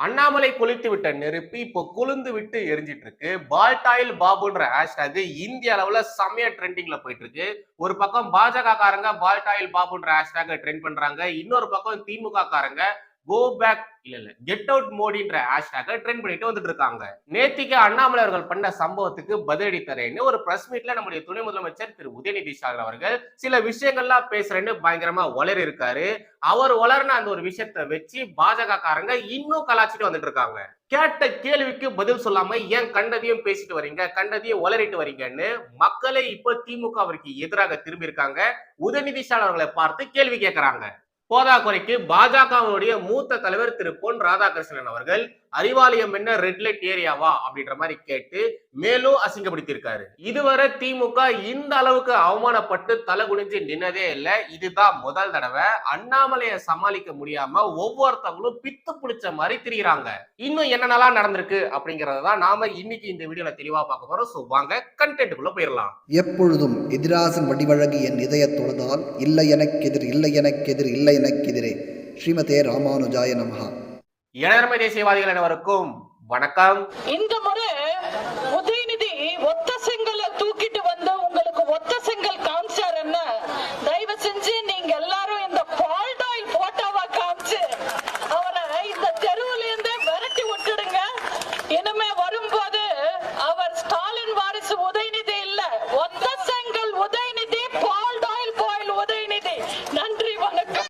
அண்ணாமலை கொளுத்து விட்ட நெருப்பு இப்போ குளிர்ந்து விட்டு எரிஞ்சிட்டு இருக்கு பால்டாயில் பாபுன்ற ஹேஷ்டாக் இந்திய அளவுல செம்மையா ட்ரெண்டிங்ல போயிட்டு இருக்கு ஒரு பக்கம் பாஜக காரங்க பால்டாயில் பாபுன்ற ஹேஷ்டாக ட்ரெண்ட் பண்றாங்க. இன்னொரு பக்கம் திமுக காரங்க கோ பேக் இல்ல இல்ல. கெட் அவுட் மோடின்ற ஹேஷ்டாக ட்ரெண்ட் பண்ணிட்டு வந்துட்டு இருக்காங்க நேத்திக்கு அண்ணாமலை அவர்கள் பண்ண சம்பவத்துக்கு பதிலடி தரேன்னு ஒரு பிரஸ் மீட்ல நம்முடைய துணை முதலமைச்சர் திரு உதயநிதி ஸ்டாலின் அவர்கள் சில விஷயங்கள்லாம் பேசுறேன்னு பயங்கரமா வளர் இருக்காரு அவர் வளர்ன அந்த ஒரு விஷயத்த வச்சு பாஜக காரங்க இன்னும் கலாச்சிட்டு வந்துட்டு இருக்காங்க கேட்ட கேள்விக்கு பதில் சொல்லாம ஏன் கண்டதையும் பேசிட்டு வரீங்க கண்டதையும் வளரிட்டு வரீங்கன்னு மக்களே இப்ப அவருக்கு எதிராக திரும்பி இருக்காங்க உதயநிதி ஸ்டாலின் அவர்களை பார்த்து கேள்வி கேட்கறாங்க போதாக்குறைக்கு பாஜகவினுடைய மூத்த தலைவர் திரு பொன் ராதாகிருஷ்ணன் அவர்கள் அறிவாலயம் என்ன? ரெட் லைட் ஏரியாவா அப்படின்ற மாதிரி கேட்டு மேலும் அசிங்கப்படுத்தியிருக்காரு. இதுவரை திமுக இந்த அளவுக்கு அவமானப்பட்டு தலை குனிஞ்சு நின்னதே இல்லை. இதுதான் முதல் தடவை. அண்ணாமலையை சமாளிக்க முடியாம ஒவ்வொருத்தவங்களும் பித்து பிடிச்ச மாதிரி திரியிறாங்க. இன்னும் என்னென்னலாம் நடந்திருக்கு அப்படிங்கறத தான் நாம இன்னைக்கு இந்த வீடியோல தெளிவா பார்க்க போறோம். ஸோ வாங்க கண்டென்ட்டுக்குள்ள போயிடலாம். எப்பொழுதும் எதிராசன் வடிவழகு என் இதய தொழுதால் இல்லை எனக்கெதிர் இல்லை எனக்கெதிர் இல்லை எனக்கெதிரே ஸ்ரீமதே ராமானுஜாய நமகா இளநர்மை தேசியவாதிகள் அனைவருக்கும் வணக்கம். இந்த முறை உதயநிதி ஒத்த செங்கலை தூக்கிட்டு வந்து உங்களுக்கு ஒத்த செங்கல் காமிச்சாருன்னா தயவு செஞ்சு நீங்க எல்லாரும் இந்த பால்டாயில் போட்டோவா காமிச்சு அவரை இந்த தெருவுல இருந்தே விரட்டி விட்டுடுங்க இனிமே வரும்போது அவர் ஸ்டாலின் வாரிசு உதயநிதி இல்ல ஒத்த செங்கல் உதயநிதி பால்டாயில் பாயில் உதயநிதி நன்றி வணக்கம்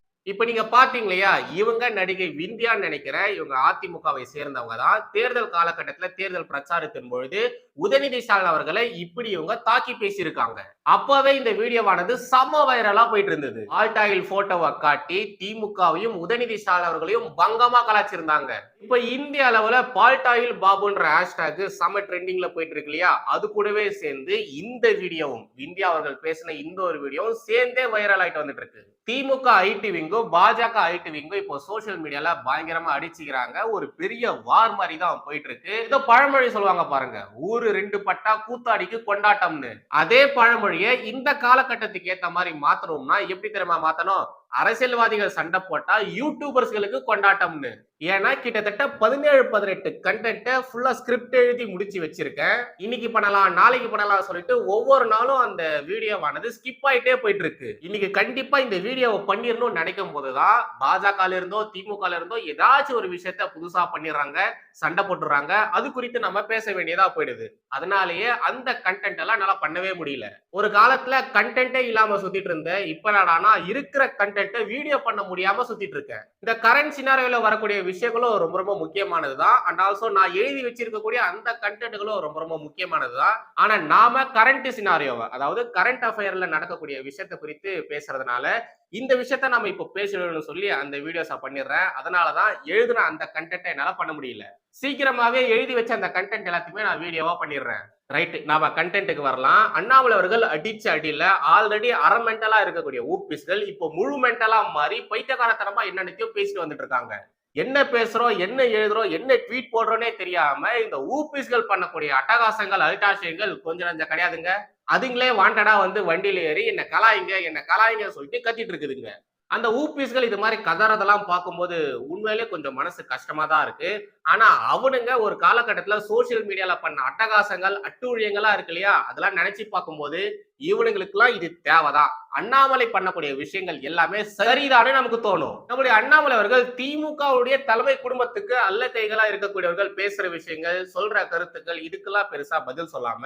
பார்த்தீங்க பாத்தீங்க இல்லையா இவங்க நடிகை விந்தியான்னு நினைக்கிறேன். இவங்க அதிமுகவை சேர்ந்தவங்க தான் தேர்தல் காலகட்டத்தில் தேர்தல் பிரச்சாரத்தின் பொழுது உதயநிதி ஸ்டாலின் அவர்களை இப்படி இவங்க தாக்கி பேசியிருக்காங்க. அப்பவே இந்த வீடியோவானது சம வைரலா போயிட்டு இருந்தது. ஆல்டாயில் போட்டோவை காட்டி திமுகவையும் உதயநிதி ஸ்டாலின் அவர்களையும் பங்கமா கலாச்சிருந்தாங்க இப்ப இந்திய அளவுல பால்டாயில் பாபுன்ற ஹேஷ்டாக் செம ட்ரெண்டிங்ல போயிட்டு இருக்கு இல்லையா? அது கூடவே சேர்ந்து இந்த வீடியோவும் இந்தியா அவர்கள் பேசின இந்த ஒரு வீடியோவும் சேர்ந்தே வைரல் ஆயிட்டு வந்துட்டு இருக்கு. திமுக ஐடி விங்கும் பாஜக ஐடி விங்கும் இப்போ சோசியல் மீடியால பயங்கரமா அடிச்சுக்கிறாங்க. ஒரு பெரிய வார் மாதிரி தான் போயிட்டு இருக்கு. ஏதோ பழமொழி சொல்லுவாங்க பாருங்க ஊரு ரெண்டு பட்டா கூத்தாடிக்கு கொண்டாட்டம்னு. அதே பழமொழியை இந்த காலகட்டத்துக்கு ஏத்த மாதிரி மாத்தணும்னா எப்படி தெரியுமா மாத்தணும்? அரசியல்வாதிகள் சண்டை போட்டா யூடியூபர்ஸ்களுக்கு கொண்டாட்டம்னு. ஏன்னா கிட்டத்தட்ட பதினேழு பதினெட்டு கண்டென்ட்டை ஃபுல்லா ஸ்கிரிப்ட் எழுதி முடிச்சு வச்சிருக்கேன். இன்னைக்கு பண்ணலாம் நாளைக்கு பண்ணலாம் சொல்லிட்டு ஒவ்வொரு நாளும் அந்த வீடியோவானது ஸ்கிப் ஆயிட்டே போயிட்டு இருக்கு இன்னைக்கு கண்டிப்பா இந்த வீடியோவை பண்ணிடணும்னு நினைக்கும் போதுதான் பாஜகல இருந்தோ திமுகல இருந்தோ ஏதாச்சும் ஒரு விஷயத்த புதுசா பண்ணிடுறாங்க சண்டை போட்டுறாங்க அது குறித்து நம்ம பேச வேண்டியதா போயிடுது. அதனாலேயே அந்த கண்டென்ட் எல்லாம் என்னால பண்ணவே முடியல. ஒரு காலத்துல கண்டென்ட்டே இல்லாம சுத்திட்டு இருந்தேன். இப்ப நானா இருக்கிற கண்டென்ட்டை வீடியோ பண்ண முடியாம சுத்திட்டு இருக்கேன். இந்த கரண்ட் சினாரியோல வரக்கூடிய விஷயங்களும் ரொம்ப ரொம்ப முக்கியமானது தான் அண்ட் ஆல்சோ நான் எழுதி வச்சிருக்கக்கூடிய அந்த கண்டென்ட்டுகளும் ரொம்ப ரொம்ப முக்கியமானது தான் ஆனா நாம கரண்ட் சினாரியோவை அதாவது கரண்ட் அஃபேர்ல நடக்கக்கூடிய விஷயத்தை குறித்து பேசுறதுனால இந்த விஷயத்த நம்ம இப்போ பேசணும்னு சொல்லி அந்த வீடியோஸை பண்ணிடுறேன். அதனாலதான் எழுதுன அந்த கண்டென்ட்டை என்னால் பண்ண முடியல. சீக்கிரமாகவே எழுதி வச்ச அந்த கண்டென்ட் எல்லாத்தையுமே நான் வீடியோவாக பண்ணிடுறேன். ரைட்டு நாம கண்டென்ட்டுக்கு வரலாம். அண்ணாமலை அவர்கள் அடிச்ச அடியில் ஆல்ரெடி அரை மென்டலாக இருக்கக்கூடிய ஊப்பிஸ்கள் இப்போ முழு மென்டலாக மாறி பைத்தியகாரத்தனமாக என்னென்னத்தையோ பேசிட்டு வந்துட்டு இருக்காங்க. என்ன பேசுறோம் என்ன எழுதுறோம் என்ன ட்வீட் போடுறோன்னே தெரியாம இந்த ஊபிஸ்கள் பண்ணக்கூடிய அட்டகாசங்கள் அல்டாஷயங்கள் கொஞ்சம் நஞ்சம் கிடையாதுங்க. அதுங்களே வாண்டடா வந்து வண்டியில ஏறி என்ன கலாயிங்க என்ன கலாயிங்க சொல்லிட்டு கத்திட்டு இருக்குதுங்க. அந்த ஊபிஸ்கள் இது மாதிரி கதறதெல்லாம் பார்க்கும்போது உண்மையிலே கொஞ்சம் மனசு கஷ்டமா தான் இருக்கு. ஆனா அவனுங்க ஒரு காலகட்டத்துல சோசியல் மீடியால பண்ண அட்டகாசங்கள் அட்டூழியங்களா இருக்கு இல்லையா? அதெல்லாம் நினைச்சு பார்க்கும்போது இவனுங்களுக்குலாம் இது தேவைதான். அண்ணாமலை பண்ணக்கூடிய விஷயங்கள் எல்லாமே சரிதானே நமக்கு தோணும். நம்முடைய அண்ணாமலை அவர்கள் திமுகவுடைய தலைமை குடும்பத்துக்கு அல்ல கைகளா இருக்கக்கூடியவர்கள் பேசுற விஷயங்கள் சொல்ற கருத்துக்கள் இதுக்கெல்லாம் பெருசா பதில் சொல்லாம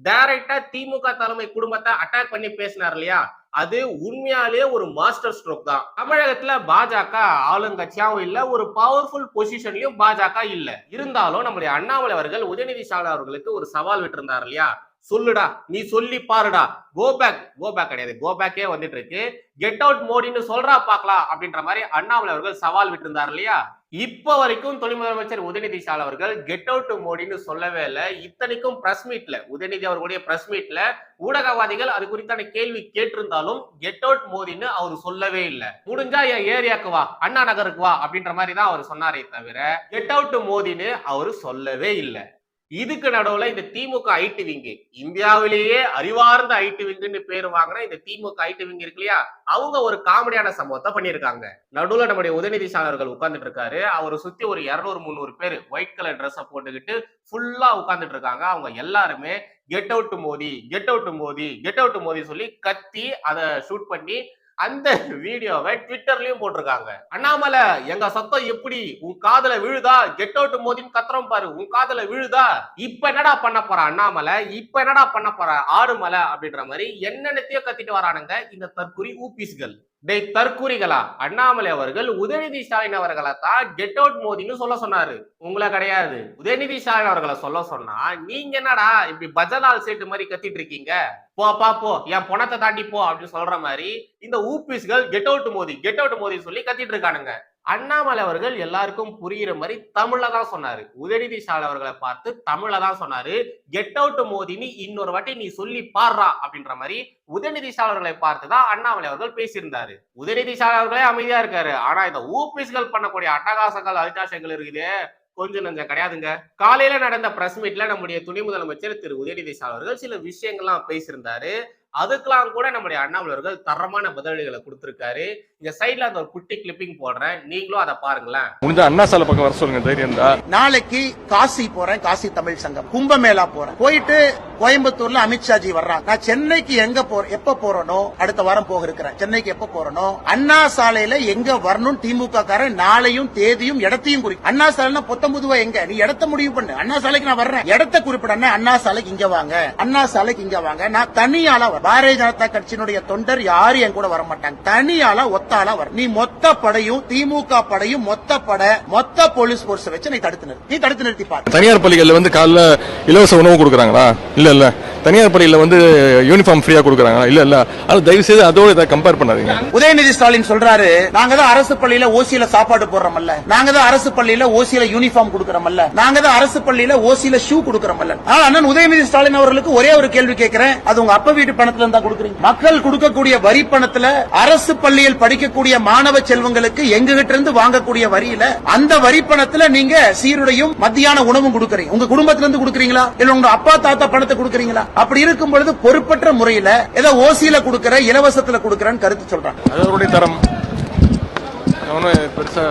டைரக்டா திமுக தலைமை குடும்பத்தை அட்டாக் பண்ணி பேசினார் இல்லையா? அது உண்மையாலேயே ஒரு மாஸ்டர் ஸ்ட்ரோக் தான். தமிழகத்துல பாஜக ஆளுங்கட்சியாவும் இல்ல ஒரு பவர்ஃபுல் பொசிஷன்லயும் பாஜக இல்ல. இருந்தாலும் நம்முடைய அண்ணாமலை அவர்கள் உதயநிதி ஸ்டாலின் அவர்களுக்கு ஒரு சவால் விட்டிருந்தார் இல்லையா? சொல்லுடா நீ சொல்லி பாருடா. கோ பேக் கோ பேக் கிடையாது. கோ பேக்கே வந்துட்டு இருக்கு. கெட் அவுட் மோடின்னு சொல்றா பார்க்கலாம் அப்படின்ற மாதிரி அண்ணாமலை அவர்கள் சவால் விட்டிருந்தார் இல்லையா? இப்ப வரைக்கும் துணை முதலமைச்சர் உதயநிதி ஸ்டாலின் அவர்கள் கெட் அவுட் மோடின்னு சொல்லவே இல்லை. இத்தனைக்கும் பிரஸ் மீட்ல உதயநிதி அவர்களுடைய பிரஸ் மீட்ல ஊடகவாதிகள் அது குறித்தான கேள்வி கேட்டிருந்தாலும் கெட் அவுட் மோடின்னு அவர் சொல்லவே இல்லை. முடிஞ்சா என் ஏரியாக்கு வா அண்ணா நகருக்கு வா அப்படின்ற மாதிரி தான் அவர் சொன்னாரே தவிர கெட் அவுட் மோடின்னு அவர் சொல்லவே இல்லை. இதுக்கு நடுவுல இந்த திமுக ஐடி விங்கு. இந்தியாவிலேயே அறிவார்ந்த ஐடி விங்குன்னு பேர் வாங்கின இந்த திமுக ஐடி விங் இருக்கு இல்லையா? அவங்க ஒரு காமெடியான சம்பவத்தை பண்ணியிருக்காங்க. நடுவுல நம்முடைய உதயநிதி சாணர்கள் உட்கார்ந்துட்டு இருக்காரு. அவரை சுத்தி ஒரு இருநூறு முந்நூறு பேர் ஒயிட் கலர் ட்ரெஸ்ஸை போட்டுக்கிட்டு ஃபுல்லா உட்கார்ந்துட்டு இருக்காங்க. அவங்க எல்லாருமே get out Modi get out Modi get out Modi சொல்லி கத்தி அதை ஷூட் பண்ணி அந்த வீடியோவை ட்விட்டர்லயும் போட்டிருக்காங்க. அண்ணாமலை எங்க சத்தம் எப்படி? உன் காதல விழுதா? கெட் அவுட் மோதின்னு கத்துறோம் பாரு. உன் காதல விழுதா? இப்ப என்னடா பண்ண போற அண்ணாமலை? இப்ப என்னடா பண்ண போற ஆறுமலை அப்படின்ற மாதிரி என்னென்னத்தையோ கத்திட்டு வரானுங்க இந்த தற்குறி ஊபிஸ்கள். டேய் தற்குறிகளா அண்ணாமலை அவர்கள் உதயநிதி ஸ்டாலின் அவர்களை தான் கெட் அவுட் மோதின்னு சொல்ல சொன்னாரு. உங்களை கிடையாது. உதயநிதி ஸ்டாலின் அவர்களை சொல்ல சொன்னா நீங்க என்னடா இப்படி பஜனால் சேட்டு மாதிரி கத்திட்டு இருக்கீங்க? போப்பா போ என் பணத்தை தாண்டி போ அப்படின்னு சொல்ற மாதிரி இந்த ஊபிஸ்கள் get out Modi get out Modi சொல்லி கத்திட்டு இருக்கானுங்க. அண்ணாமலை அவர்கள் எல்லாருக்கும் புரியுற மாதிரி தமிழ்ல தான் சொன்னாரு. உதயநிதி ஸ்டாலின் அவர்களை பார்த்து தமிழ்ல தான் சொன்னாரு. கெட் அவுட் மோதின்னு இன்னொரு வாட்டி நீ சொல்லி பாடுறா அப்படின்ற மாதிரி உதயநிதி ஸ்டாலின் அவர்களை பார்த்து தான் அண்ணாமலை அவர்கள் பேசியிருந்தாரு. உதயநிதி ஸ்டாலின் அவர்களே அமைதியா இருக்காரு. ஆனா இந்த ஊபிஸ்கள் பண்ணக்கூடிய அட்டகாசங்கள் அவிட்டாசங்கள் இருக்குது. கொஞ்சம் நஞ்சம் கிடையாதுங்க. காலையில நடந்த பிரஸ் மீட்ல நம்முடைய துணை முதலமைச்சர் திரு. உதயநிதி அவர்கள் சில விஷயங்கள்லாம் பேசியிருந்தாரு. அதுக்கெல்லாம் கூட நம்முடைய அண்ணாமலை அவர்கள் தரமான பதிலடிகளை கொடுத்திருக்காரு. இந்த சைட்ல அந்த ஒரு குட்டி கிளிப்பிங் போடுறேன். நீங்களும் அதை பாருங்களேன். முடிஞ்ச அண்ணா சாலை பக்கம் வர சொல்லுங்க தைரியம் தான் நாளைக்கு காசி போறேன் காசி தமிழ் சங்கம். கும்பமேளா போறேன். போயிட்டு கோயம்புத்தூர்ல அமித்ஷாஜி வர்றாங்க நான் சென்னைக்கு எங்க போற எப்ப போறனோ அடுத்த வாரம் போக இருக்கிறேன். சென்னைக்கு எப்ப போறனோ அண்ணா சாலையில எங்க வரணும் திமுக காரன் நாளையும் தேதியும் இடத்தையும் குறி அண்ணா சாலைனா பொத்தம்புதுவா எங்க? நீ இடத்த முடிவு பண்ணு. அண்ணா சாலைக்கு நான் வர்றேன். இடத்த குறிப்பிடனே அண்ணா சாலைக்கு இங்க வாங்க. அண்ணா சாலைக்கு இங்க வாங்க. நான் தனியாளா வரேன். பாரதிய ஜனதா கட்சியினுடைய தொண்டர் யாரும் என் கூட வர மாட்டாங்க தனியாளா ஒத்தாளா வர நீ மொத்த படையும் திமுக படையும் மொத்த படை மொத்த போலீஸ் போர்ஸ் வச்சு நீ தடுத்து நிறுத்தி. நீ தடுத்து நிறுத்தி பாரு. தனியார் பள்ளிகள்ல வந்து காலைல இலவச உணவு கொடுக்குறாங்களா? இல்ல இல்ல. தனியார் பள்ளியில வந்து யூனிஃபார்ம் ஃப்ரீயா கொடுக்குறாங்க இல்ல இல்ல. அது தயவு செய்து அதோட இதை கம்பேர் பண்ணாதீங்க. உதயநிதி ஸ்டாலின் சொல்றாரு நாங்க தான் அரசு பள்ளியில ஓசியில சாப்பாடு போடுறோம்ல நாங்க தான் அரசு பள்ளியில ஓசியில யூனிஃபார்ம் கொடுக்கறோம்ல நாங்க தான் அரசு பள்ளியில ஓசியில ஷூ கொடுக்கறோம்ல ஆனா அண்ணன் உதயநிதி ஸ்டாலின் அவர்களுக்கு ஒரே ஒரு கேள்வி கேட்கிறேன். அது உங்க அப்பா வீட்டு பணத்துல இருந்தா கொடுக்குறீங்க. மக்கள் கொடுக்கக்கூடிய வரி பணத்துல அரசு பள்ளியில் படிக்கக்கூடிய மாணவ செல்வங்களுக்கு எங்க கிட்ட இருந்து வாங்கக்கூடிய வரியில அந்த வரி பணத்துல நீங்க சீருடையும் மத்தியான உணவும் கொடுக்கறீங்க. உங்க குடும்பத்துல இருந்து கொடுக்கறீங்களா? இல்ல உங்க அப்பா தாத்தா பணத்தை கொடுக்கறீங்களா? அப்படி இருக்கும் பொழுது பொறுப்பற்ற முறையில ஏதோ ஓசியில கொடுக்கற இலவசத்துல கொடுக்கறன்னு கருத்து சொல்றாங்க. அதனுடைய அவருடைய தரம். ஒன்றும் பெருசா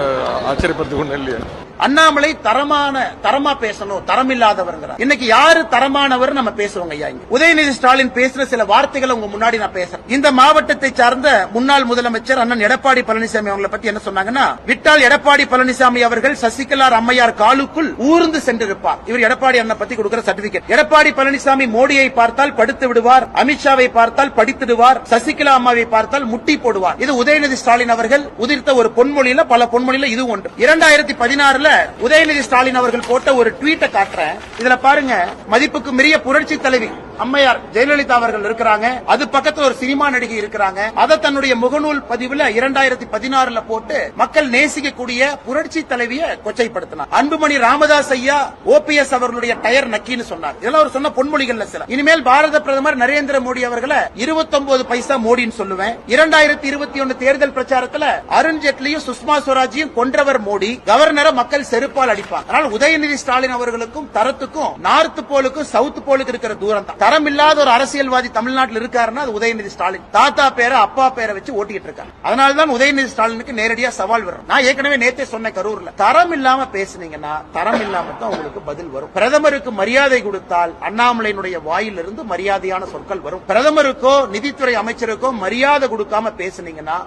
ஆச்சரியப்படுறதுக்கு ஒன்றும் இல்லையா. அண்ணாமலை தரமான தரமா பேசணும் தரம் இல்லாதவர்ங்கிறார் இன்னைக்கு யாரு தரமானவர் நம்ம பேசுவோங்க ஐயா இங்க. உதயநிதி ஸ்டாலின் பேசுற சில வார்த்தைகளை உங்க முன்னாடி நான் பேசுறேன். இந்த மாவட்டத்தை சார்ந்த முன்னாள் முதலமைச்சர் அண்ணன் எடப்பாடி பழனிசாமி அவங்களை பத்தி என்ன சொன்னாங்கன்னா விட்டால் எடப்பாடி பழனிசாமி அவர்கள் சசிகலார் அம்மையார் காலுக்குள் ஊர்ந்து சென்றிருப்பார். இவர் எடப்பாடி அண்ணன் பத்தி கொடுக்கிற சர்டிபிகேட். எடப்பாடி பழனிசாமி மோடியை பார்த்தால் படுத்து விடுவார் அமித்ஷாவை பார்த்தால் படித்திடுவார் சசிகலா அம்மாவை பார்த்தால் முட்டி போடுவார். இது உதயநிதி ஸ்டாலின் அவர்கள் உதிர்த்த ஒரு பொன்மொழியில பல பொன்மொழியில இது ஒன்று. இரண்டாயிரத்தி பதினாறுல உதயநிதி ஸ்டாலின் அவர்கள் போட்ட ஒரு ட்வீட்டை காட்டுறேன். இதுல பாருங்க மதிப்புக்கு மிரிய புரட்சி தலைவி. அம்மையார் ஜெயலலிதா அவர்கள் இருக்கிறாங்க. அது பக்கத்துல ஒரு சினிமா நடிகை இருக்கிறாங்க. அதை தன்னுடைய முகநூல் பதிவுல இரண்டாயிரத்தி பதினாறுல போட்டு மக்கள் நேசிக்கக்கூடிய புரட்சி தலைவிய கொச்சைப்படுத்தினார். அன்புமணி ராமதாஸ் ஐயா ஓபிஎஸ் அவர்களுடைய டயர் நக்கின்னு சொன்னார். இதெல்லாம் அவர் சொன்ன பொன்மொழிகள்ல சில. இனிமேல் பாரத பிரதமர் நரேந்திர மோடி அவர்களை 29 பைசா மோடின்னு சொல்லுவேன். இரண்டாயிரத்தி இருபத்தி ஒன்னு தேர்தல் பிரச்சாரத்துல அருண் ஜேட்லியும் சுஷ்மா ஸ்வராஜையும் கொன்றவர் மோடி. கவர்னரை மக்கள் செருப்பால் அடிப்பார் அதனால் உதயநிதி ஸ்டாலின் அவர்களுக்கும் தரத்துக்கும் நார்த் போலுக்கும் சவுத் போலுக்கு இருக்கிற தூரம் தான் தரம் இல்லாத ஒரு அரசியல்வாதி தமிழ்நாட்டில் இருக்காருன்னா அது உதயநிதி ஸ்டாலின். தாத்தா பேரை அப்பா பேரை வச்சு ஓட்டிட்டு இருக்காங்க அதனாலதான் உதயநிதி ஸ்டாலினுக்கு நேரடியா சவால் வரும். நான் ஏற்கனவே நேத்தே சொன்ன கரூர்ல தரம் இல்லாம பேசுனீங்கன்னா தரம் இல்லாம தான் உங்களுக்கு பதில் வரும். பிரதமருக்கு மரியாதை கொடுத்தால் அண்ணாமலையினுடைய வாயிலிருந்து மரியாதையான சொற்கள் வரும். பிரதமருக்கோ நிதித்துறை அமைச்சருக்கோ மரியாதை கொடுக்காம பேசுனீங்கன்னா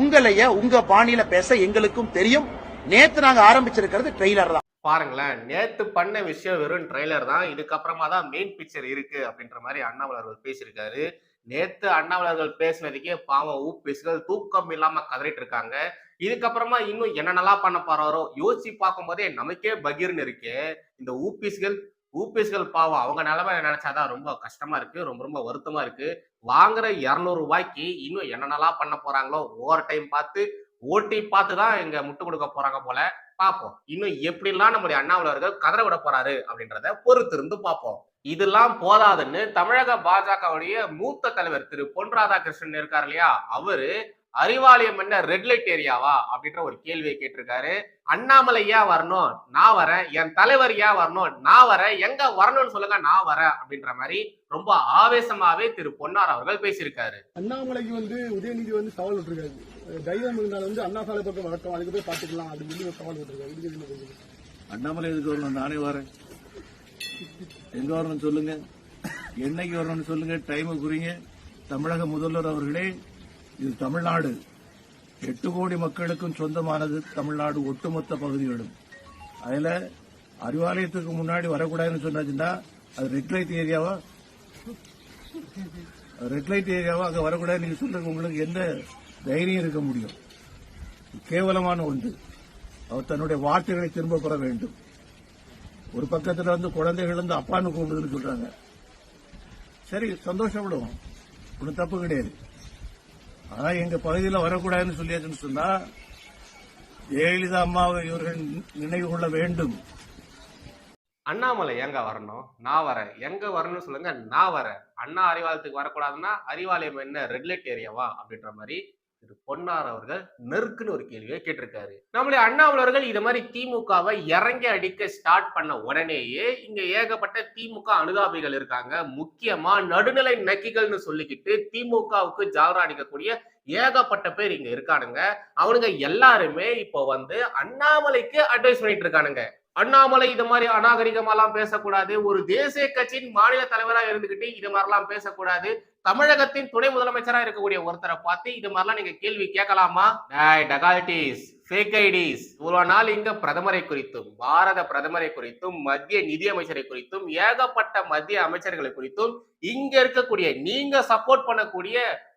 உங்களைய உங்க பாணியில பேச எங்களுக்கும் தெரியும். நேத்து நாங்க ஆரம்பிச்சிருக்கிறது ட்ரெய்லர் தான். பாருங்களேன் நேத்து பண்ண விஷயம் வெறும் ட்ரெய்லர் தான். இதுக்கப்புறமா தான் மெயின் பிக்சர் இருக்கு அப்படின்ற மாதிரி அண்ணாமலை பேசியிருக்காரு. நேத்து அண்ணாமலர்கள் பேசினதுக்கே பாவம் ஊப்பிசுகள் தூக்கம் இல்லாம கதறிட்டு இருக்காங்க. இதுக்கப்புறமா இன்னும் என்னென்னலாம் பண்ண போறாரோ யோசிச்சு பார்க்கும்போதே நமக்கே பகீர்னு இருக்கு. இந்த ஊப்பிஸ்கள் ஊபிஎஸ்கள் பாவம் அவங்க நிலைமை நினைச்சாதான் ரொம்ப கஷ்டமா இருக்கு ரொம்ப ரொம்ப வருத்தமா இருக்கு. வாங்குற இரநூறு ரூபாய்க்கு இன்னும் என்னென்னலாம் பண்ண போறாங்களோ ஓவர் டைம் பார்த்து ஓட்டி பார்த்து தான் இங்க முட்டு கொடுக்க போறாங்க போல. பார்ப்போம். இன்னும் எப்படிலாம் நம்முடைய அண்ணாமலர்கள் கதற விட போறாரு அப்படின்றத பொறுத்திருந்து பார்ப்போம். இதெல்லாம் போதாதுன்னு தமிழக பாஜகவுடைய மூத்த தலைவர் திரு பொன் ராதாகிருஷ்ணன் இருக்கார் இல்லையா? அவரு அறிவாலயம் என்ன? ரெட் லைட் ஏரியாவா அப்படின்ற ஒரு கேள்வியை கேட்டிருக்காரு. அண்ணாமலை ஏன் வரணும்? நான் வரேன். என் தலைவர் ஏன் வரணும்? நான் வரேன். எங்க வரணும்னு சொல்லுங்க நான் வரேன் அப்படின்ற மாதிரி ரொம்ப ஆவேசமாவே திரு பொன்னார் அவர்கள் பேசியிருக்காரு. அண்ணாமலைக்கு வந்து உதயநிதி வந்து சவால் விட்டுருக்காரு. தைரியம் இருந்தாலும் வந்து அண்ணா சாலை பக்கம் வழக்கம். அதுக்கு போய் பார்த்துக்கலாம் அப்படின்னு சொல்லி சவால் விட்டுருக்காரு? அண்ணாமலை எதுக்கு வரணும்? நானே வரேன். எங்க வரணும்னு சொல்லுங்க. என்னைக்கு வரணும்னு சொல்லுங்க. டைம் குறிங்க. தமிழக முதல்வர் அவர்களே இது தமிழ்நாடு. எட்டு கோடி மக்களுக்கும் சொந்தமானது தமிழ்நாடு ஒட்டுமொத்த பகுதிகளும். அதில் அறிவாலயத்துக்கு முன்னாடி வரக்கூடாதுன்னு சொன்னாச்சுன்னா அது ரெட் லைட் ஏரியாவா ரெட் லைட் ஏரியாவா அங்கே வரக்கூடாதுன்னு சொல்றது உங்களுக்கு எந்த தைரியம் இருக்க முடியும்? கேவலமான ஒன்று. அவர் தன்னுடைய வார்த்தைகளை திரும்ப பெற வேண்டும். ஒரு பக்கத்தில் வந்து குழந்தைகள் வந்து அப்பான்னு கூப்பிடுதுன்னு சொல்றாங்க. சரி சந்தோஷப்படுவோம். ஒன்றும் தப்பு கிடையாது. ஆனா எங்க பகுதியில் வரக்கூடாதுன்னு சொல்லியாச்சுன்னு சொன்னா ஜெயலலிதா அம்மாவை இவர்கள் நினைவு கொள்ள வேண்டும். அண்ணாமலை எங்க வரணும்? நான் வரேன். எங்க வரணும்னு சொல்லுங்க நான் வரேன். அண்ணா அறிவாலயத்துக்கு வரக்கூடாதுன்னா அறிவாலயம் என்ன? ரெகுலேட் ஏரியாவா? அப்படின்ற மாதிரி திரு பொன்னார் அவர்கள் நெருக்குன்னு ஒரு கேள்வியை கேட்டிருக்காரு. நம்மளுடைய அண்ணாமலர்கள் இது மாதிரி திமுகவை இறங்கி அடிக்க ஸ்டார்ட் பண்ண உடனேயே இங்க ஏகப்பட்ட திமுக அனுதாபிகள் இருக்காங்க. முக்கியமா நடுநிலை நக்கிகள்னு சொல்லிக்கிட்டு திமுகவுக்கு ஜாலரா அடிக்கக்கூடிய ஏகப்பட்ட பேர் இங்க இருக்கானுங்க. அவனுங்க எல்லாருமே இப்போ வந்து அண்ணாமலைக்கு அட்வைஸ் பண்ணிட்டு இருக்கானுங்க. அண்ணாமலை இது மாதிரி அநாகரிகமாலாம் பேசக்கூடாது. ஒரு தேசிய கட்சியின் மாநில தலைவராக இருந்துகிட்டு இது மாதிரிலாம் பேசக்கூடாது. தமிழகத்தின் துணை முதலமைச்சரா இருக்கக்கூடிய ஒருத்தரை பார்த்து இது மாதிரிலாம் நீங்க கேள்வி கேட்கலாமா? டகால்டிஸ் ஃபேக் ஐடிஸ் இவ்வளவு நாள் இங்க பிரதமரை குறித்தும் பாரத பிரதமரை குறித்தும் மத்திய நிதியமைச்சரை குறித்தும் ஏகப்பட்ட மத்திய அமைச்சர்களை குறித்தும் இங்க இருக்கக்கூடிய நீங்க சப்போர்ட் பண்ணக்கூடிய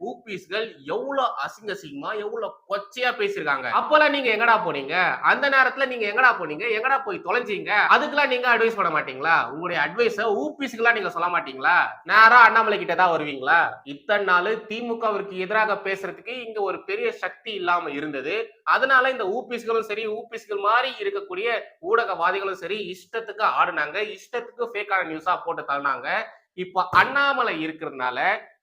ஊபிஸ்கள் எவ்வளவு அசிங்க அசிங்கமா எவ்வளவு கொச்சையா பேசியிருக்காங்க. அப்பெல்லாம் நீங்க எங்கடா போனீங்க? அந்த நேரத்துல நீங்க எங்கடா போனீங்க? எங்கடா போய் தொலைஞ்சீங்க? அதுக்கெல்லாம் நீங்க அட்வைஸ் பண்ண மாட்டீங்களா? உங்களுடைய அட்வைஸ ஊபிஸ்க்கெல்லாம் நீங்க சொல்ல மாட்டீங்களா? நேரா அண்ணாமலை கிட்ட தான் வருவீங்களா? இத்தனை நாள் திமுகவிற்கு எதிராக பேசுறதுக்கு இங்க ஒரு பெரிய சக்தி இல்லாம இருந்தது. அதனால இந்த ஊபிஸ்களும் சரி ஊபிஸ்கள் மாதிரி இருக்கக்கூடிய ஊடகவாதிகளும் சரி இஷ்டத்துக்கு ஆடுனாங்க. இஷ்டத்துக்கு ஃபேக்கான நியூஸா போட்டு தள்ளினாங்க. இப்ப அண்ணாமலை இருக்கிறதுனால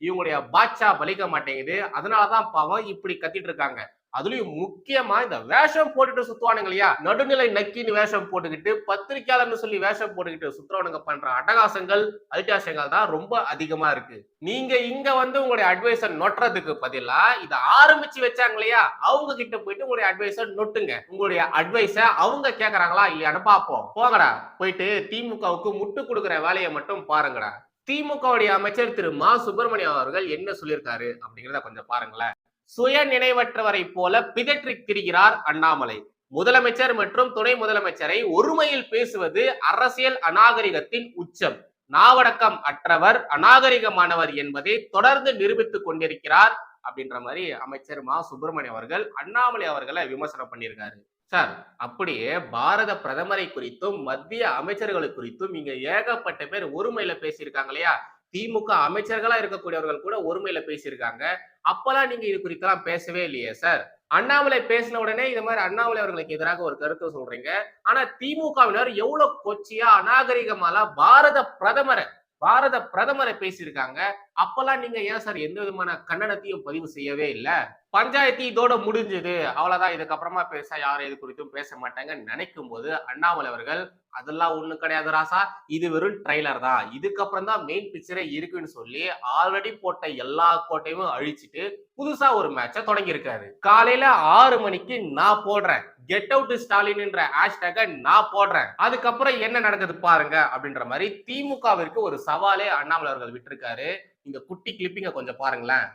இவங்களுடைய பாட்சா பலிக்க மாட்டேங்குது. அதனாலதான் பாவம் இப்படி கத்திட்டு இருக்காங்க. அதுலயும் முக்கியமா இந்த வேஷம் போட்டுட்டு சுத்துவானுங்க இல்லையா? நடுநிலை நக்கின்னு வேஷம் போட்டுக்கிட்டு பத்திரிகையாளர்னு சொல்லி வேஷம் போட்டுக்கிட்டு சுத்துறவனுங்க பண்ற அட்டகாசங்கள் அல்டாசங்கள் தான் ரொம்ப அதிகமா இருக்கு. நீங்க இங்க வந்து உங்களுடைய அட்வைஸை நொட்டுறதுக்கு பதிலா இதை ஆரம்பிச்சு வச்சாங்க இல்லையா? அவங்க கிட்ட போயிட்டு உங்களுடைய அட்வைஸை நொட்டுங்க. உங்களுடைய அட்வைஸை அவங்க கேக்குறாங்களா இல்லையான்னு பாப்போம் போங்கடா போயிட்டு திமுகவுக்கு முட்டு கொடுக்குற வேலையை மட்டும் பாருங்கடா. திமுகவுடைய அமைச்சர் திரு மா சுப்பிரமணியம் அவர்கள் என்ன சொல்லியிருக்காரு அப்படிங்கிறத கொஞ்சம் பாருங்களேன். சுய நினைவற்றவரை போல பிதற்றி திரிகிறார் அண்ணாமலை. முதலமைச்சர் மற்றும் துணை முதலமைச்சரை ஒருமையில் பேசுவது அரசியல் அநாகரிகத்தின் உச்சம். நாவடக்கம் அற்றவர் அநாகரிகமானவர் என்பதை தொடர்ந்து நிரூபித்துக் கொண்டிருக்கிறார் அப்படின்ற மாதிரி அமைச்சர் மா. சுப்பிரமணியம் அவர்கள் அண்ணாமலை அவர்களை விமர்சனம் பண்ணியிருக்காரு. சார் அப்படியே பாரத பிரதமரை குறித்தும் மத்திய அமைச்சர்களை குறித்தும் இங்க ஏகப்பட்ட பேர் ஒருமையில பேசியிருக்காங்க இல்லையா? திமுக அமைச்சர்களா இருக்கக்கூடியவர்கள் கூட ஒருமையில பேசியிருக்காங்க. அப்பெல்லாம் நீங்க இது குறித்தெல்லாம் பேசவே இல்லையே சார். அண்ணாமலை பேசின உடனே இது மாதிரி அண்ணாமலை அவர்களுக்கு எதிராக ஒரு கருத்தை சொல்றீங்க. ஆனா திமுகவினர் எவ்வளவு கொச்சியா அநாகரிகமாலாம் பாரத பிரதமரை பாரத பிரதமரை பேசியிருக்காங்க. அப்பெல்லாம் நீங்க ஏன் சார் எந்த விதமான கண்டனத்தையும் பதிவு செய்யவே இல்லை? பஞ்சாயத்து இதோட முடிஞ்சது. அவ்வளவுதான். இதுக்கப்புறமா பேச யாரும் இது குறித்தும் பேச மாட்டாங்க நினைக்கும் போது அண்ணாமலை அவர்கள் அதெல்லாம் ஒண்ணு கிடையாது ராசா. இது வெறும் ட்ரைலர் தான். இதுக்கப்புறம் தான் மெயின் பிக்சரே இருக்குன்னு சொல்லி ஆல்ரெடி போட்ட எல்லா கோட்டையும் அழிச்சிட்டு புதுசா ஒரு மேட்சை தொடங்கியிருக்காரு. காலையில ஆறு மணிக்கு நான் போடுறேன். கெட் அவுட் ஸ்டாலின்ன்ற ஹேஷ்டேக நான் போடுறேன். அதுக்கப்புறம் என்ன நடக்குது பாருங்க அப்படின்ற மாதிரி திமுகவிற்கு ஒரு சவாலே அண்ணாமலை அவர்கள் விட்டுருக்காரு. இந்த குட்டி கிளிப்பிங்க கொஞ்சம் பாருங்களேன்.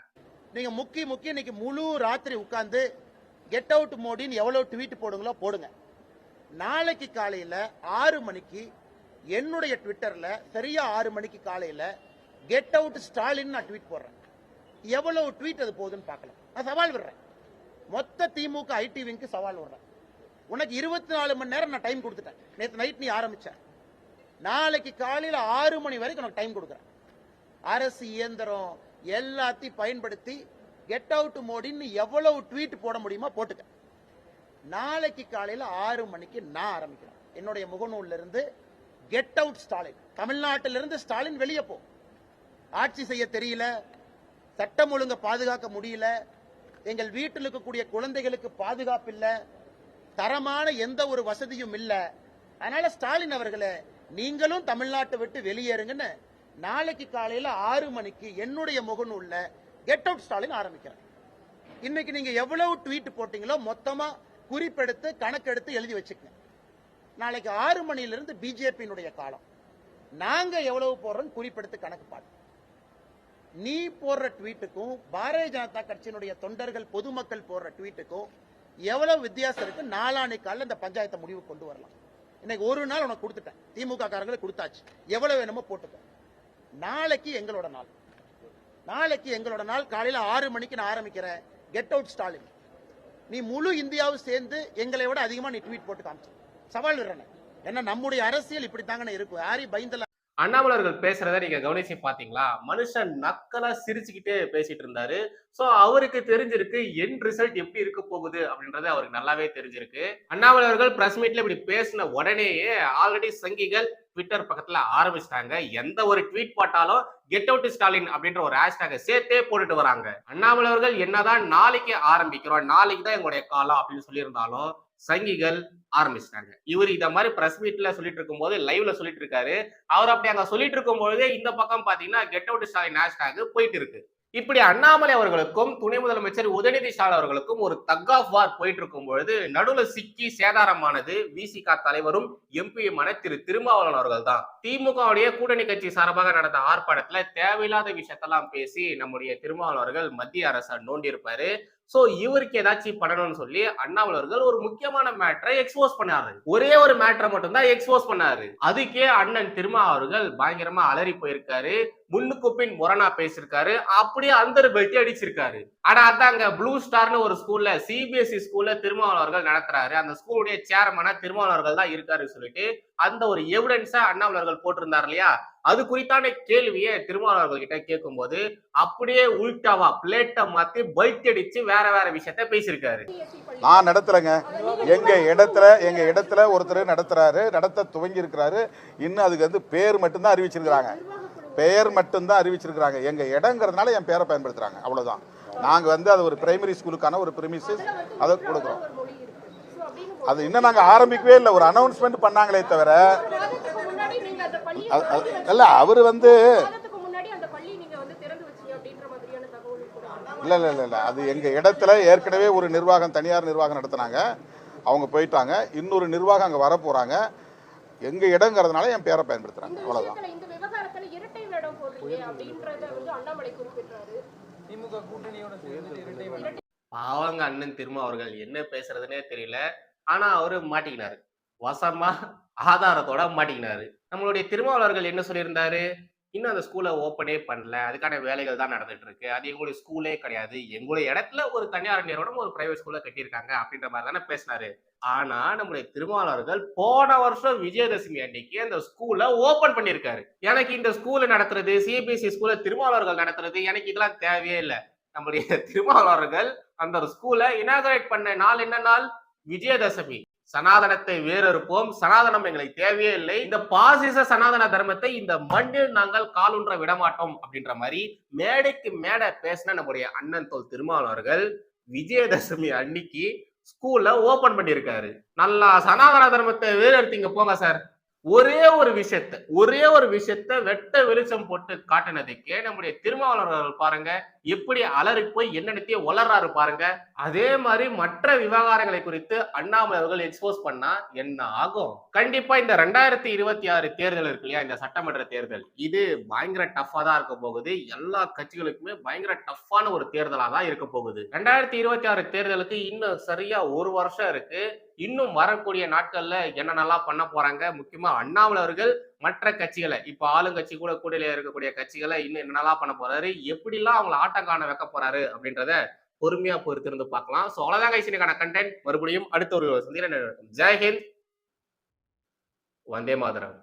நீங்க முக்கி முக்கி இன்னைக்கு முழு ராத்திரி உட்கார்ந்து கெட் அவுட் மோடின்னு எவ்வளவு ட்வீட் போடுங்களோ போடுங்க. நாளைக்கு காலையில ஆறு மணிக்கு என்னுடைய ட்விட்டர்ல சரியா ஆறு மணிக்கு காலையில கெட் அவுட் ஸ்டாலின் நான் ட்வீட் போடுறேன். எவ்வளவு ட்வீட் அது போகுதுன்னு பார்க்கலாம். நான் சவால் விடுறேன். மொத்த திமுக ஐடி விங்க்கு சவால் விடுறேன். உனக்கு இருபத்தி நாலு மணி நேரம் நான் டைம் கொடுத்துட்டேன். நேற்று நைட் நீ ஆரம்பிச்ச. நாளைக்கு காலையில் ஆறு மணி வரைக்கும் உனக்கு டைம் கொடுக்குறேன். அரசு இயந்திரம் எல்லாத்தையும் பயன்படுத்தி கெட் அவுட் மோடின்னு எவ்வளவு ட்வீட் போட முடியுமோ போட்டுக்க. நாளைக்கு காலையில் ஆறு மணிக்கு நான் ஆரம்பிக்கிறேன். என்னுடைய முகநூல்ல இருந்து கெட் அவுட் ஸ்டாலின் தமிழ்நாட்டிலிருந்து ஸ்டாலின் வெளியே போ. ஆட்சி செய்ய தெரியல. சட்டம் ஒழுங்க பாதுகாக்க முடியல. எங்கள் வீட்டில் இருக்கக்கூடிய குழந்தைகளுக்கு பாதுகாப்பு இல்லை. தரமான எந்த ஒரு வசதியும் இல்லை. அதனால ஸ்டாலின் அவர்களை நீங்களும் தமிழ்நாட்டை விட்டு வெளியேறுங்கன்னு நாளைக்கு காலையில ஆறு மணிக்கு என்னுடைய முகநூல்ல கெட் அவுட் ஸ்டாலின் ஆரம்பிக்கிறேன் இன்னைக்கு நீங்க எவ்வளவு ட்வீட் போட்டீங்களோ மொத்தமா குறிப்பெடுத்து கணக்கெடுத்து எழுதி வச்சுக்கங்க. நாளைக்கு ஆறு மணியிலிருந்து இருந்து பிஜேபியினுடைய காலம். நாங்க எவ்வளவு போடுறோம் குறிப்பெடுத்து கணக்கு பாடு நீ போடுற ட்வீட்டுக்கும் பாரதிய ஜனதா கட்சியினுடைய தொண்டர்கள் பொதுமக்கள் போடுற ட்வீட்டுக்கும் எவ்வளவு வித்தியாசம் இருக்கு? நாளானை காலில் இந்த பஞ்சாயத்தை முடிவு கொண்டு வரலாம். இன்னைக்கு ஒரு நாள் உனக்கு கொடுத்துட்டேன். திமுக காரங்களுக்கு கொடுத்தாச்சு. எவ்வளவு வேணுமோ போட்டுக்க. நாளைக்கு எங்களோட நாள். நாளைக்கு எங்களோட நாள். காலையில ஆறு மணிக்கு நான் ஆரம்பிக்கிறேன். கெட் அவுட் ஸ்டாலின் நீ முழு இந்தியாவும் சேர்ந்து எங்களை விட அதிகமா நீ ட்வீட் போட்டு காமிச்சு. சவால் விடுறேன். ஏன்னா நம்முடைய அரசியல் இப்படி தாங்க இருக்கும். யாரையும் பயந்தல அண்ணாமலர்கள் பேசுறத நீங்க கவனிச்சு பாத்தீங்களா? மனுஷன் நக்கலா சிரிச்சுக்கிட்டே பேசிட்டு இருந்தாரு. சோ அவருக்கு தெரிஞ்சிருக்கு என் ரிசல்ட் எப்படி இருக்க போகுது அப்படின்றது அவருக்கு நல்லாவே தெரிஞ்சிருக்கு. அண்ணாமலர்கள் பிரஸ் மீட்ல இப்படி பேசின உடனேயே ஆல்ரெடி சங்கிகள் ட்விட்டர் பக்கத்துல ஆரம்பிச்சிட்டாங்க. எந்த ஒரு ட்வீட் போட்டாலும் கெட் அவுட் ஸ்டாலின் அப்படின்ற ஒரு ஹேஷ்டாக சேர்த்தே போட்டுட்டு வராங்க. அண்ணாமலை அவர்கள் என்னதான் நாளைக்கு ஆரம்பிக்கிறோம் நாளைக்கு தான் எங்களுடைய காலம் அப்படின்னு சொல்லியிருந்தாலும் சங்கிகள் ஆரம்பிச்சிட்டாங்க. இவர் இத மாதிரி பிரஸ் மீட்ல சொல்லிட்டு இருக்கும்போது லைவ்ல சொல்லிட்டு இருக்காரு அவர் அப்படி அங்க சொல்லிட்டு இருக்கும் பொழுதே இந்த பக்கம் பாத்தீங்கன்னா கெட் அவுட் ஸ்டாலின் ஹேஷ்டாக் போயிட்டு இருக்கு இப்படி அண்ணாமலை அவர்களுக்கும் துணை முதலமைச்சர் உதயநிதி ஸ்டாலின் அவர்களுக்கும் ஒரு தக் ஆஃப் வார் போயிட்டு இருக்கும் பொழுது நடுவுல சிக்கி சேதாரமானது விசிக தலைவரும் எம்பியுமான திரு திருமாவளவன் அவர்கள் தான் திமுகவுடைய கூட்டணி கட்சி சார்பாக நடந்த ஆர்ப்பாட்டத்துல தேவையில்லாத விஷயத்தெல்லாம் பேசி நம்முடைய திருமாவளவன் அவர்கள் மத்திய அரசை நோண்டியிருப்பாரு. ஸோ சோ இவருக்கு ஏதாச்சும் பண்ணணும்னு சொல்லி அண்ணாமலர்கள் ஒரு முக்கியமான மேட்டரை எக்ஸ்போஸ் பண்ணாரு. ஒரே ஒரு மேட்டரை மட்டும் தான் எக்ஸ்போஸ் பண்ணாரு. அதுக்கே அண்ணன் திருமா அவர்கள் பயங்கரமா அலறி போயிருக்காரு. முன்னுக்கு பின் முரணா பேசியிருக்காரு. அப்படியே அந்த பெல்ட்டி அடிச்சிருக்காரு. ஆனா அதாங்க ப்ளூ ஸ்டார்னு ஒரு ஸ்கூல்ல சிபிஎஸ்இ ஸ்கூல்ல திருமாவளவர்கள் நடத்துறாரு. அந்த ஸ்கூலுடைய சேர்மனா திருமாவளவர்கள் தான் இருக்காரு சொல்லிட்டு அந்த ஒரு எவிடன்ஸா அண்ணாமலர்கள் போட்டிருந்தார் இல்லையா? அது குறித்தான கேள்வியை திருமாவளவர்கள் கிட்ட கேட்கும்போது அப்படியே உள்டாவா பிளேட்டை மாத்தி பல்ட் அடிச்சு வேற வேற விஷயத்த பேசியிருக்காரு. நான் நடத்துறேங்க. எங்க இடத்துல எங்க இடத்துல ஒருத்தர் நடத்துறாரு நடத்த துவங்கி இருக்கிறாரு இன்னும் அதுக்கு வந்து பேர் மட்டும்தான் அறிவிச்சிருக்கிறாங்க. பெயர் மட்டும்தான் அறிவிச்சிருக்கிறாங்க. எங்க இடங்கிறதுனால என் பேரை பயன்படுத்துறாங்க. அவ்வளவுதான். நாங்க வந்து அது ஒரு பிரைமரி ஸ்கூலுக்கான ஒரு பிரிமிசஸ் அதை கொடுக்குறோம். அது இன்னும் நாங்க ஆரம்பிக்கவே இல்லை. ஒரு அனௌன்ஸ்மெண்ட் பண்ணாங்களே தவிர அது- அது- இல்ல அவர் வந்து இல்லை இல்லை இல்லை இல்லை. இல்ல இல்ல இல்ல இல்ல அது எங்க இடத்துல ஏற்கனவே ஒரு நிர்வாகம் தனியார் நிர்வாகம் நடத்தினாங்க. அவங்க போயிட்டாங்க. இன்னொரு நிர்வாகம் அங்க வர போறாங்க எங்க இடங்கிறதுனால என் பேரை பயன்படுத்துறாங்க. இந்த விவகாரத்துல இரட்டை வேடம் போடுறீங்க அப்படின்றத வந்து அண்ணாமலை குறிப்பிடுறாரு. பாவங்க அண்ணன் திருமா அவர்கள் என்ன பேசுறதுனே தெரியல. ஆனா அவரு மாட்டிக்கினாரு. வசமா ஆதாரத்தோட மாட்டிக்கினாரு. நம்மளுடைய திருமாவளவர்கள் என்ன சொல்லியிருந்தாரு? இன்னும் அந்த ஸ்கூலை ஓப்பனே பண்ணல. அதுக்கான வேலைகள் தான் நடந்துட்டு இருக்கு. அது எங்களுடைய ஸ்கூலே கிடையாது. எங்களுடைய இடத்துல ஒரு தனியார் நிறுவனம் ஒரு பிரைவேட் ஸ்கூல்ல கட்டியிருக்காங்க அப்படின்ற மாதிரி தானே பேசினாரு. ஆனா நம்முடைய திருமாவளவர்கள் போன வருஷம் விஜயதசமி அன்னைக்கு அந்த ஸ்கூலை ஓபன் பண்ணியிருக்காரு. எனக்கு இந்த ஸ்கூலை நடத்துறது சிபிஎஸ்சி ஸ்கூல்ல திருமாவளவர்கள் நடத்துறது எனக்கு இதெல்லாம் தேவையே இல்லை. நம்முடைய திருமாவளவர்கள் அந்த ஸ்கூலை இனாகரேட் பண்ண நாள் என்ன நாள்? விஜயதசமி. சனாதனத்தை வேறறுப்போம். சனாதனம் எங்களுக்கு தேவையே இல்லை. இந்த பாசிச சனாதன தர்மத்தை இந்த மண்ணில் நாங்கள் காலுன்ற விடமாட்டோம் அப்படின்ற மாதிரி மேடைக்கு மேடை பேசின நம்முடைய அண்ணன் தோல் திருமாவளவர்கள் விஜயதசமி அன்னைக்கு ஸ்கூல்ல ஓபன் பண்ணியிருக்காரு. நல்லா சனாதன தர்மத்தை வேறுத்திங்க போங்க சார் ஒரே ஒரு விஷயத்த ஒரே ஒரு விஷயத்த வெட்ட வெளிச்சம் போட்டு காட்டினதுக்கே நம்முடைய திருமாவளவர்கள் பாருங்க. எப்படி அலறி போய் என்னென்னத்தையே வளர்றாரு பாருங்க. அதே மாதிரி மற்ற விவகாரங்களை குறித்து அண்ணாமலை அவர்கள் எக்ஸ்போஸ் பண்ணா என்ன ஆகும்? கண்டிப்பா இந்த ரெண்டாயிரத்தி இருபத்தி ஆறு தேர்தல் இருக்கு இல்லையா? இந்த சட்டமன்ற தேர்தல். இது பயங்கர டஃபா தான் இருக்க போகுது. எல்லா கட்சிகளுக்குமே பயங்கர டஃப்பான ஒரு தேர்தலா தான் இருக்க போகுது. ரெண்டாயிரத்தி இருபத்தி ஆறு தேர்தலுக்கு இன்னும் சரியா ஒரு வருஷம் இருக்கு. இன்னும் வரக்கூடிய நாட்கள்ல என்னென்னலாம் பண்ண போறாங்க? முக்கியமா அண்ணாமலை அவர்கள் மற்ற கட்சிகளை இப்ப ஆளுங்கட்சி கூட கூடையில இருக்கக்கூடிய கட்சிகளை இன்னும் என்னெல்லாம் பண்ண போறாரு எப்படிலாம் அவங்களை ஆட்டம் காண வைக்க போறாரு அப்படின்றத பொறுமையா பொறுத்திருந்து பார்க்கலாம். ஸோ அவ்வளோதான் கைசினுக்கான கண்டென்ட் மறுபடியும் அடுத்த ஒரு சந்திரன் ஜெய்ஹிந்த் வந்தே மாதரம்.